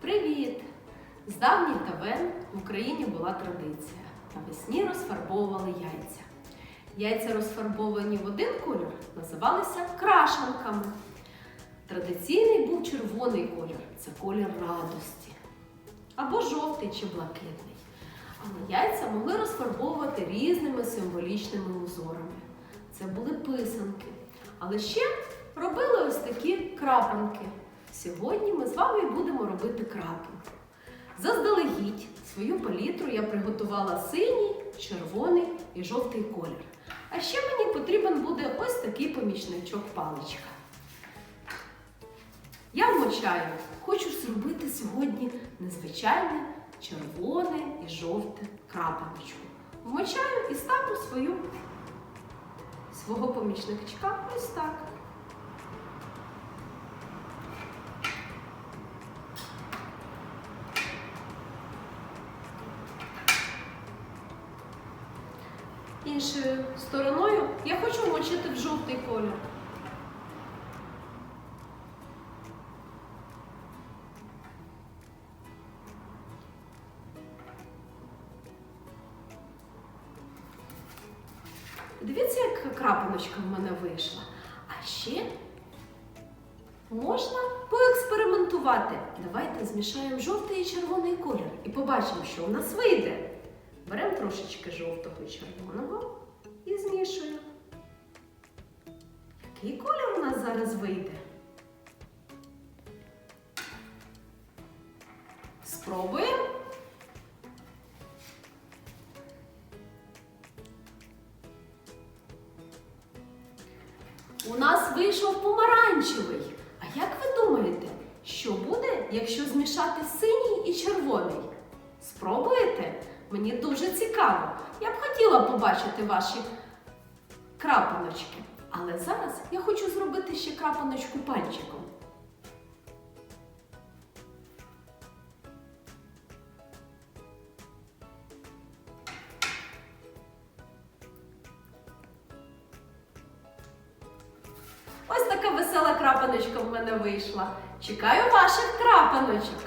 Привіт! З давніх давен в Україні була традиція. Навесні розфарбовували яйця. Яйця, розфарбовані в один кольор, називалися крашанками. Традиційний був червоний колір це колір радості. Або жовтий чи блакитний. Але яйця могли розфарбовувати різними символічними узорами. Це були писанки. Але ще робили ось такі крапанки. Сьогодні ми з вами будемо робити крапанку. Заздалегідь свою палітру я приготувала синій, червоний і жовтий колір. А ще мені потрібен буде ось такий помічничок паличка. Я вмочаю, хочу зробити сьогодні незвичайне червоне і жовте крапаночку. Вмочаю і ставлю свою свого помічничка ось так. Іншою стороною я хочу вмочити в жовтий колір. Дивіться, яка крапиночка в мене вийшла. А ще можна поекспериментувати. Давайте змішаємо жовтий і червоний колір і побачимо, що у нас вийде. Беремо трошечки жовтого і червоного і змішуємо. Який колір у нас зараз вийде? Спробуємо. У нас вийшов помаранчевий. А як ви думаєте, що буде, якщо змішати синій і червоний? Спробуєте? Мені дуже цікаво. Я б хотіла побачити ваші крапаночки. Але зараз я хочу зробити ще крапаночку пальчиком. Ось така весела крапаночка в мене вийшла. Чекаю ваших крапаночок.